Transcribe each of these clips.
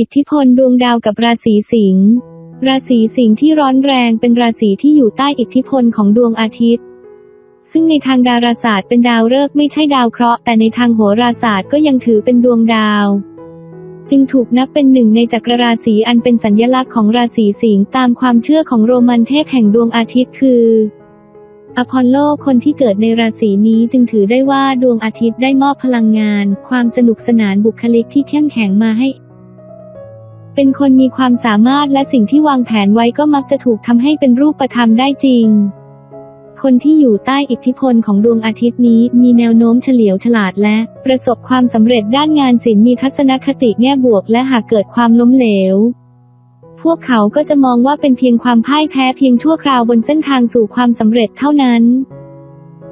อิทธิพลดวงดาวกับราศีสิงห์ ราศีสิงห์ที่ร้อนแรงเป็นราศีที่อยู่ใต้อิทธิพลของดวงอาทิตย์ ซึ่งในทางดาราศาสตร์เป็นดาวฤกษ์ไม่ใช่ดาวเคราะห์แต่ในทางโหราศาสตร์ก็ยังถือเป็นดวงดาว จึงถูกนับเป็นหนึ่งในจักรราศีอันเป็นสัญลักษณ์ของราศีสิงห์ตามความเชื่อของโรมันเทพแห่งดวงอาทิตย์คืออพอลโลคนที่เกิดในราศีนี้จึงถือได้ว่าดวงอาทิตย์ได้มอบพลังงาน ความสนุกสนานบุคลิกที่เข้มแข็งมาให้ เป็นคนมีความสามารถและสิ่งที่วางแผนไว้ก็มักจะถูกทำให้เป็นรูปธรรมได้จริง คนที่อยู่ใต้อิทธิพลของดวงอาทิตย์นี้มีแนวโน้มเฉลียวฉลาดและ ประสบความสำเร็จด้านงานศิลป์มีทัศนคติแง่บวก และหากเกิดความล้มเหลว พวกเขาก็จะมองว่าเป็นเพียงความพ่ายแพ้เพียงชั่วคราวบนเส้นทางสู่ความสำเร็จเท่านั้น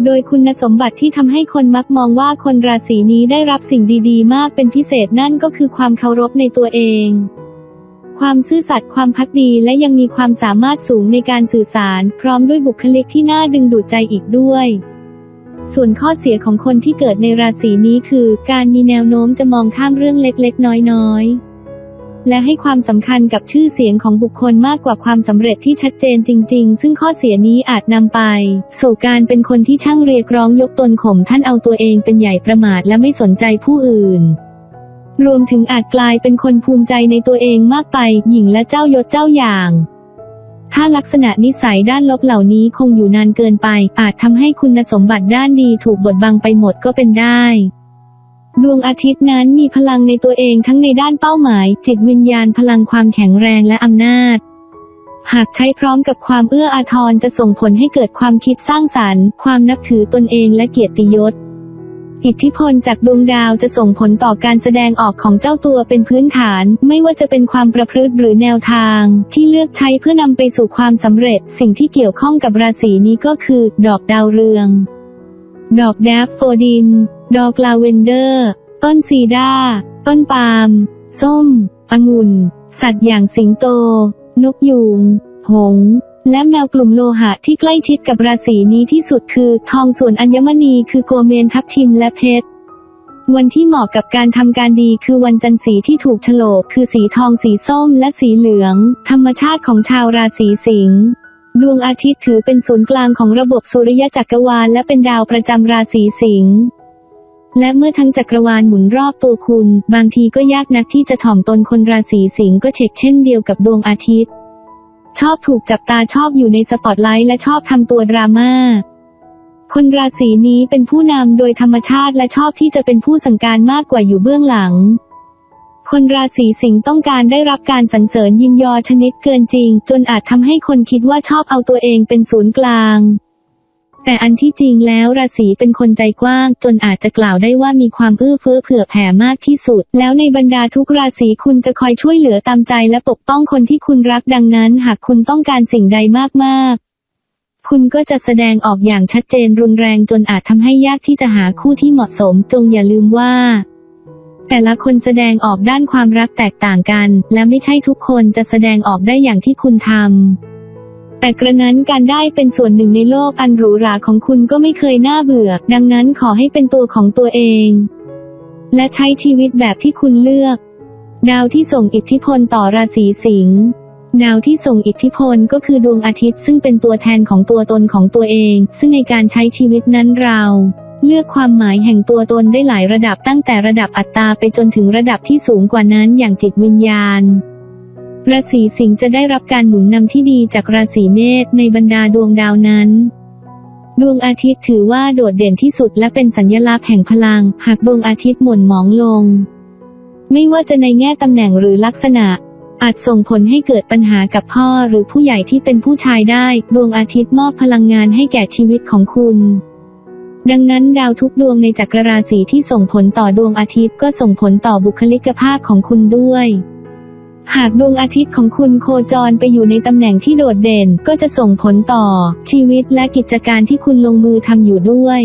โดยคุณสมบัติที่ทำให้คนมักมองว่าคนราศีนี้ได้รับสิ่งดีๆ มากเป็นพิเศษนั่นก็คือความเคารพในตัวเอง ความซื่อสัตย์ความพักดีและยังมีความสามารถสูงในการสื่อสาร พร้อมด้วยบุคลิกที่น่าดึงดูดใจอีกด้วย ส่วนข้อเสียของคนที่เกิดในราศีนี้คือ การมีแนวโน้มจะมองข้ามเรื่องเล็กๆ น้อยๆ และให้ความสำคัญกับชื่อเสียงของบุคคลมากกว่าความสำเร็จที่ชัดเจนจริง ๆ ซึ่งข้อเสียนี้อาจนำไป สู่การเป็นคนที่ช่างเรียกร้องยกตนข่มท่านเอาตัวเองเป็นใหญ่ประมาทและไม่สนใจผู้อื่น รวมถึงอาจกลายเป็นคนภูมิใจในตัวเองมากไป หญิงและเจ้ายศเจ้าอย่าง ถ้าลักษณะนิสัยด้านลบเหล่านี้คงอยู่นานเกินไป อาจทำให้คุณสมบัติด้านดีถูกบดบังไปหมดก็เป็นได้ดวงอาทิตย์นั้นมีพลังในตัวเองทั้งในด้านเป้าหมาย จิตวิญญาณพลังความแข็งแรงและอำนาจ หากใช้พร้อมกับความเอื้ออาทรจะส่งผลให้เกิดความคิดสร้างสรรค์ ความนับถือตนเองและเกียรติยศ อิทธิพลจากดวงดาวจะส่งผลต่อการแสดงออกของเจ้าตัวเป็นพื้นฐาน ไม่ว่าจะเป็นความประพฤติหรือแนวทาง ที่เลือกใช้เพื่อนำไปสู่ความสำเร็จ สิ่งที่เกี่ยวข้องกับราศีนี้ก็คือ ดอกดาวเรือง ดอกแดฟโฟดิน ดอกลาเวนเดอร์ ต้นซีดาต้นปาล์ม ส้มองุ่น สัตว์อย่างสิงโต นกยูง หง และแมวกลุ่มโลหะที่ใกล้ชิดกับราศีนี้ที่สุดคือ ทองส่วนอัญมณีคือโกเมนทับทิมและเพชรวันที่เหมาะกับการทำการดีคือวันจันทร์สีที่ถูกโฉลกคือสีทองสีส้มและสีเหลือง ธรรมชาติของชาวราศีสิงห์ดวงอาทิตย์ถือเป็นศูนย์กลางของระบบสุริยะจักรวาลและเป็นดาวประจำราศีสิงห์และเมื่อทั้งจักรวาลหมุนรอบตัวคุณ บางทีก็ยากนักที่จะถ่อมตนคนราศีสิงห์ก็เช็คเช่นเดียวกับดวงอาทิตย์ ชอบถูกจับตาชอบอยู่ในสปอตไลท์และชอบทำตัวดราม่า คนราศีนี้เป็นผู้นำโดยธรรมชาติและชอบที่จะเป็นผู้สั่งการมากกว่าอยู่เบื้องหลัง คนราศีสิงห์ต้องการได้รับการสรรเสริญยินยอชนิดเกินจริง จนอาจทำให้คนคิดว่าชอบเอาตัวเองเป็นศูนย์กลาง แต่อันที่จริงแล้วราศีเป็นคนใจกว้าง จนอาจจะกล่าวได้ว่ามีความเอื้อเฟื้อเผื่อแผ่มากที่สุด แล้วในบรรดาทุกราศีคุณจะคอยช่วยเหลือตามใจและปกป้องคนที่คุณรักดังนั้น หากคุณต้องการสิ่งใดมากๆ คุณก็จะแสดงออกอย่างชัดเจนรุนแรงจนอาจทำให้ยากที่จะหาคู่ที่เหมาะสม จงอย่าลืมว่าแต่ละคนแสดงออกด้านความรักแตกต่างกัน และไม่ใช่ทุกคนจะแสดงออกได้อย่างที่คุณทำ แต่กระนั้นการได้เป็นส่วนหนึ่งในโลกอันหรูหราของคุณก็ไม่เคยน่าเบื่อ ดังนั้นขอให้เป็นตัวของตัวเอง และใช้ชีวิตแบบที่คุณเลือก ดาวที่ส่งอิทธิพลต่อราศีสิงห์ดาวที่ส่งอิทธิพลก็คือดวงอาทิตย์ซึ่งเป็นตัวแทนของตัวตนของตัวเอง ซึ่งในการใช้ชีวิตนั้นเราเลือกความหมายแห่งตัวตนได้หลายระดับตั้งแต่ระดับอัตตาไปจนถึงระดับที่สูงกว่านั้นอย่างจิตวิญญาณ ราศีสิงห์จะได้รับการหนุนนำที่ดีจากราศีเมษในบรรดาดวงดาวนั้น ดวงอาทิตย์ถือว่าโดดเด่นที่สุดและเป็นสัญลักษณ์แห่งพลัง หากดวงอาทิตย์หม่นหมองลง ไม่ว่าจะในแง่ตำแหน่งหรือลักษณะ อาจส่งผลให้เกิดปัญหากับพ่อหรือผู้ใหญ่ที่เป็นผู้ชายได้ ดวงอาทิตย์มอบพลังงานให้แก่ชีวิตของคุณดังนั้นดาวทุกดวงในจักรราศีที่ส่งผลต่อดวงอาทิตย์ก็ส่งผลต่อบุคลิกภาพของคุณด้วย หากดวงอาทิตย์ของคุณโคจรไปอยู่ในตำแหน่งที่โดดเด่น ก็จะส่งผลต่อชีวิตและกิจการที่คุณลงมือทำอยู่ด้วย